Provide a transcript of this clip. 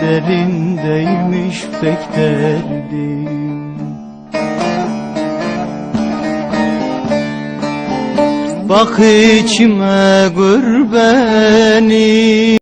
derindeymiş pek derdim. Bak içime gör beni